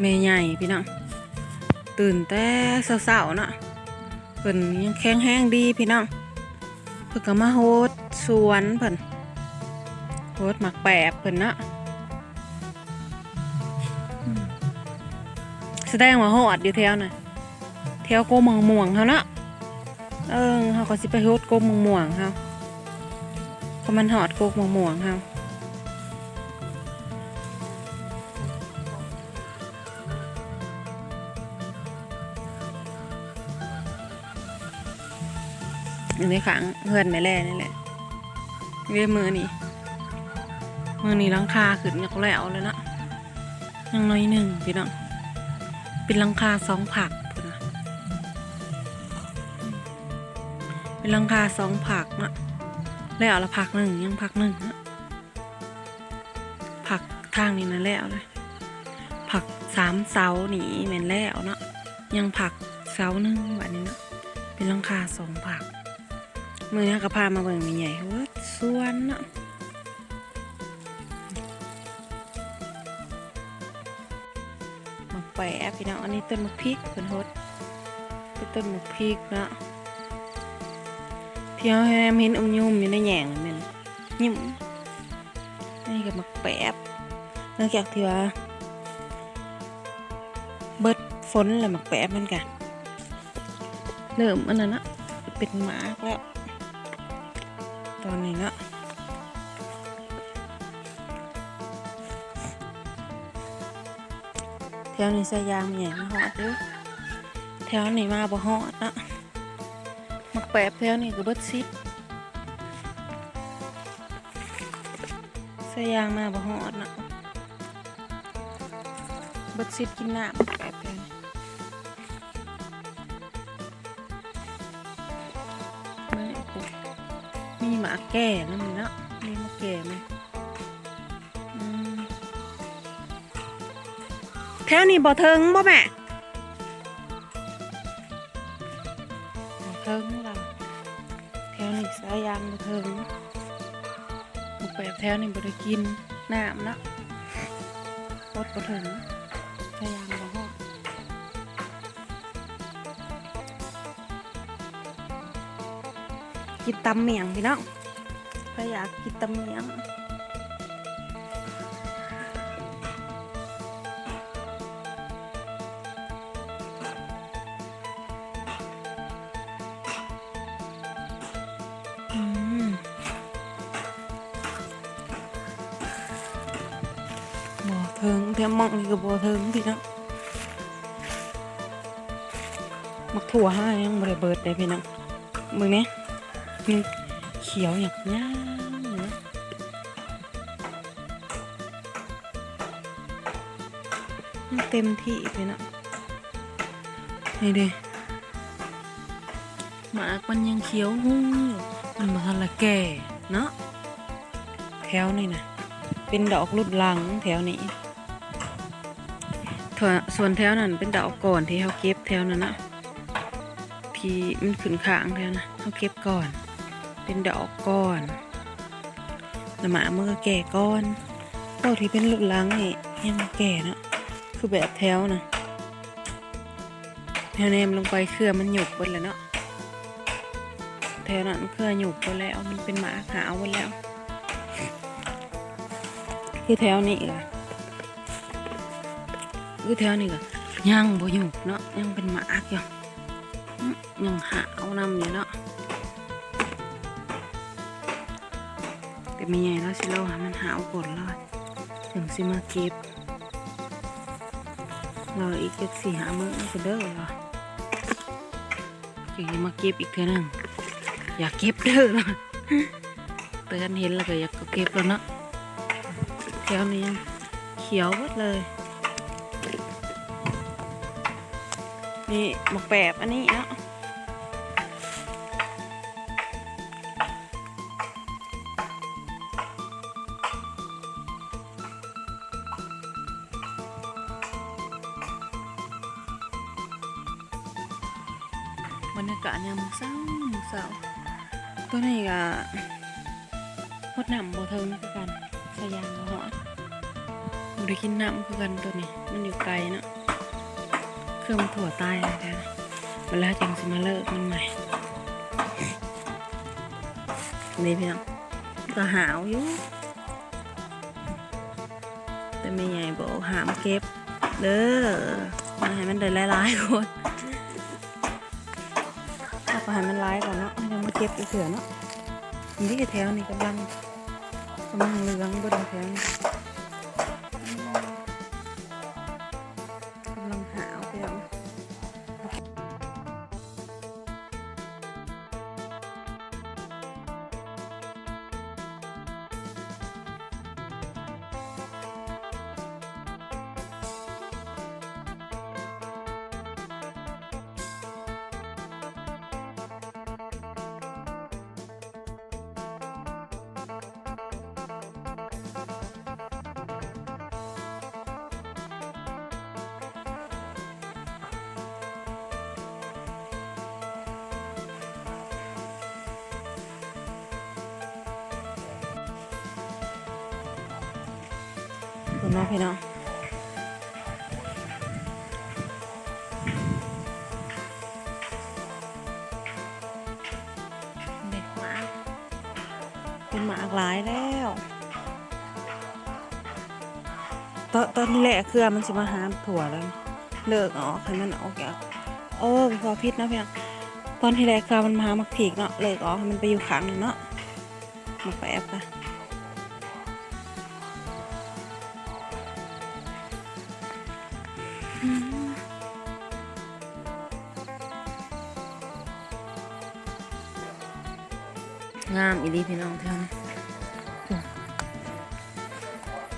แม่ใหญ่พี่น้องตื่นแต่เช้าๆเนาะเพิ่นยังแข็งแรงดีพี่น้องเพิ่นก็มาโฮดสวนเพิ่นโฮดหมักแปบเพิ่นเนาะแสดงว่าฮอดอยู่แถวน่ะแถวโกมังม่วงเฮาเนาะเออเฮาก็สิไปโฮดโกมังม่วงเฮาก็มันฮอดโกมังม่วงเฮา อยู่ในขังเพื่อนแม่แร่นี่แหละเรียมือนี่มือนี่ลังคาขึ้นอยากแล้วเลยเนะยังน้อยหนึ่งพี่น้องเป็นลังคาสองผักนะเป็นลังคาสองผักนะแล้วละผักหนึ่งยังผักหนึ่งนะผักทางนี้นะแล้วเลยผักสามเสาหนีแม่นแล้วเนาะยังผักเสาหนึ่งแบบนี้เนาะเป็นลังคาสองผัก มือนี้ก็พามาเบิ่งมีใหญ่เฮ้ยสวนเนาะมาแปะพี่น้องอันนี้ต้นมะพริกเพิ่นฮดเป็นต้นมะพริกเนาะที่เราเห็นอมยุ่มอยู่ในแหย่งนั่นแม่นยุ่มอันนี่ก็มักแปะหลังจากที่ว่า เบิดฝนแล้วมักแปะมันกันเริ่มอันนั้นเนาะเป็นหมากแล้ว ตอนนี้นะแถวนี้สยามใหญ่มาหอดเด้อแถวนี้มาบ่หอดนะมักแปบแถวนี้ก็เบิดซิปสยางมาบ่หอดนะเบิดซิปกินน้ำมักแปบแถวนี้ไม่ปุ๊บ มีหมาแก่นะมันเนาะมีหมาแก่ไหมแถวนี้บ่เทิงบ่แม่บ่เทิงล่ะแถวนี้สายยางบ่เทิงบ่แปบแถวนี้บ่ได้กินน้ำเนาะรถบ่เทิงสายยางบ่ กินตำเมียงพี่น้องก็อยากกินตำเมียงอืมบ่เทิงเทียมมองนี่ก็บ่เทิงพี่น้องมักถั่วห้ายังบ่ได้เบิดเลยพี่น้องมึงเนี่ย เขียวอย่างนี้เลยนะเต็มที่พี่น้องนี่เด้หมากมันยังเขียวหุ้งอยู่มันมาทันละแก่เนาะแถวนี่นะเป็นดอกรุดหลังแถวนี้ส่วนแถวนั้นเป็นดอกก่อนที่เขาเก็บแถวนั้นนะที่มันขึ้นข้างแถวนะเขาเก็บก่อน เป็นดอกก่อนหมามันก็แก่ก้อนดอกที่เป็นรุดลังนี่ยังแก่เนาะคือแบบแถวนะแถวแนมลงไปเครือมันหยุบหมดแล้วเนาะแถวนั้นเครือหยุบไปแล้วมันเป็นหมาขาวไปแล้วคือแถวนี้ล่ะคือแถวนี้ก็ยังบ่หยุบเนาะยังเป็นหมาอยู่อื้อยังหาเอานำอยู่เนาะ แต่ไม่ใหญ่แล้วสิเราหามันหาวกดแล้วถึงสิมาเก็บเราอีกเจ็ดสี่หามื้อก็เด้อเหรอจะมาเก็บอีกเท่านึงอยากเก็บเด้อเตือนเห็นแล้วก็อยากก็เก็บแล้วเนาะแถวนี้ยังเขียวหมดเลยนี่หมกแปบอันนี้เนาะากาศยามมื้อเช้ามื้อเช้าตัวนี้ก็พดน้ำบ่เทิงคือกันสยยางบ่ฮอดบ่ได้กินน้ำคือกันตัวนี้มันอยู่ไกลเนาะเครื่องถั่วตายแล้วนะเวลาจังสิมาเลิกมันใหม่นี่พี่น้องก็หาวอยู่แต่ไม่ใหญ่บอกหามเก็บเด้อมาให้มันได้หลายๆคน ถ้าไปให้มันร้ายก่อนเนาะยังมาเก็บอีกเถื่อเนาะนี่แถวนี่กำลังกำลังเหลืองบนแถวนี่ คุณน้องพี่น้องเด็กหมาเป็นหมาหลายแล้วตอนตอนแรกคือมันสิมาหาถั่วแล้ว เลิกออกให้มันออกจากเออพอพิษนาะพี่น้องตอนที่แรกคือมันมาหามักผีกเนาะเลิกออกให้มันไปอยู่ขังหนึ่งเนาะมาแปบค่ะ อีดีพี่น้องเท่านี้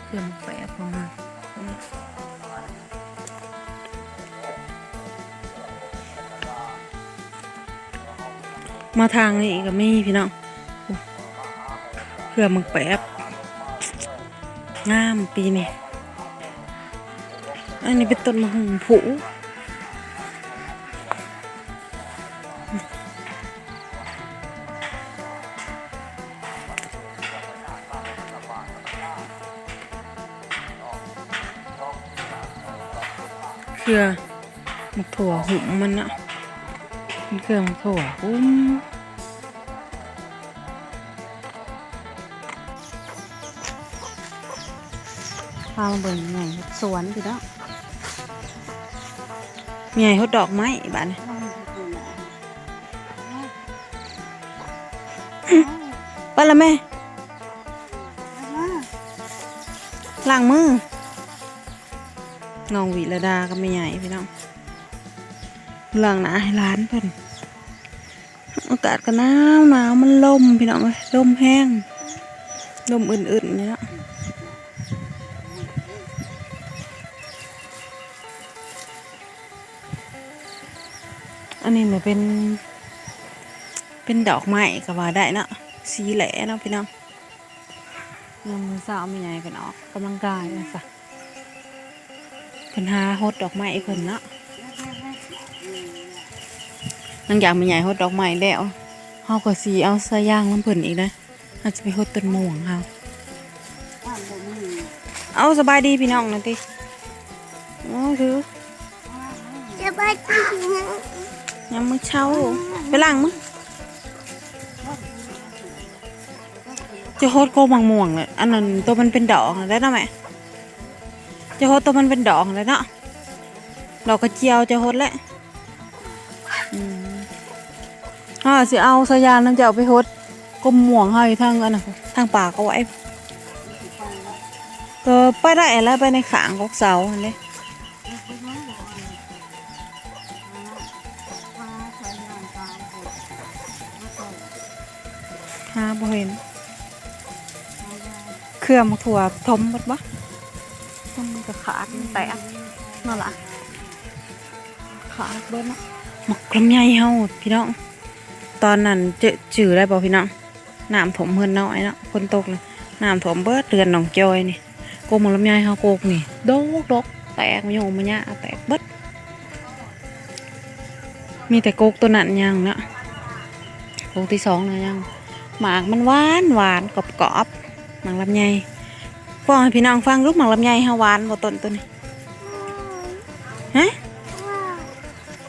เครื่องแปะพอมามาทางนี้ก็มีพี่น้องเครื่อมึงแปะงามปีนี้อันนี้เป็นต้นมะฮุงผู เครือมกถั่วหุมมันอะมันเครือมกถั่วอุ้มพามาเบิ่งไงสวนพี่เนาะมีไงฮดดอกไม้บ้านไป้าละแม่ล้างมือ น้องวิรดาก็ไม่ใหญ่พี่น้องเรื่องหนาให้ร้านเพิ่นอากาศก็หนาวหนาวมันลมพี่น้องเอ้ยลมแห้งลมอื่นๆเนี่ยอันนี้เนี่ยเป็น เป็นดอกไม้ก็ว่าได้เนาะสีแหล่เนาะพี่น้องยามมือเช้าไม่ใหญ่กันออกกำลังกายนะสะ เพิ่นหาฮดดอกไม้เพิ่นเนาะนังอยากมีใหญ่ฮดดอกไม้แล้วเฮาก็สิเอาสายยางน้ำเพิ่นอีกนะเฮาจะไปฮดต้นม่วงเฮาเอาสบายดีพี่น้องนะติโอ้ถือจะไปกินนะยังมื้อเช้าไปล้างมือจะฮดโกมังม่วงเลยอันนั้นตัวมันเป็นดอกน่ะได้เนาะแม่ จะฮดตัวมันเป็นดอกเลยเนาะดอกกระเจียวจะฮดแหละอ่าสิเอาสายางน้ำจะเอาไปฮดกลมม่วงให้ทางอันน่ะทางปากเอาไว้ก็ไปได้แล้วไปในขางกกเสาอันนี้หาบ่เห็น เครื่องมะถั่วทมหมดบ่ ก็ขาดแตกนั่นล่ะขาดเบิ้ลนะหมกลำไยเฮาพี่น้อง ตอนนั้นเจอจือได้บ่พี่น้องน้ำถมเฮือนน้อยเนาะฝนตกเลยน้ำถมเบิดเดือนหนองจอยนี่โกกหมกลำไยเฮาโกกนี่ดกดกแตกมะยงมะยะแตกเบิดมีแต่โกกตัวนั้นยังเนาะโกกที่สองนะยังหมากมันหวานหวานกรอบกรอบๆหมากลำไย ฝบอกให้พี่น้องฟังลูกหมากลำไยฮาหวานบ่ต้นตัวนี้ฮะ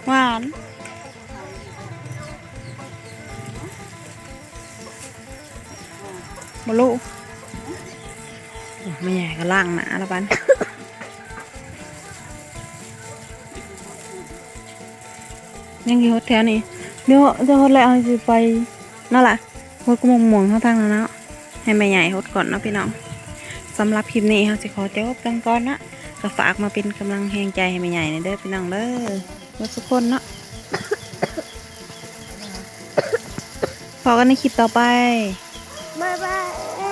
หวานบ่รู้โอ้ไม่ใหญ่ก็ล่างหนาละบันยังอยู่แถวนี้เดี๋ยวจะฮดแล้วจะไปนั่นแหละฮดก็มองมองๆข้างทางแล้วเนาะให้แม่ใหญ่ฮดก่อนเนาะพี่น้อง สำหรับคลิปนี้เขาจะขอจบกันก่อนนะก็ฝากมาเป็นกำลังแหงใจให้แม่ใหญ่ในเด้อพี่น้องเด้อทุกทุกคนเนาะพอกันในคลิปต่อไป บ๊ายบาย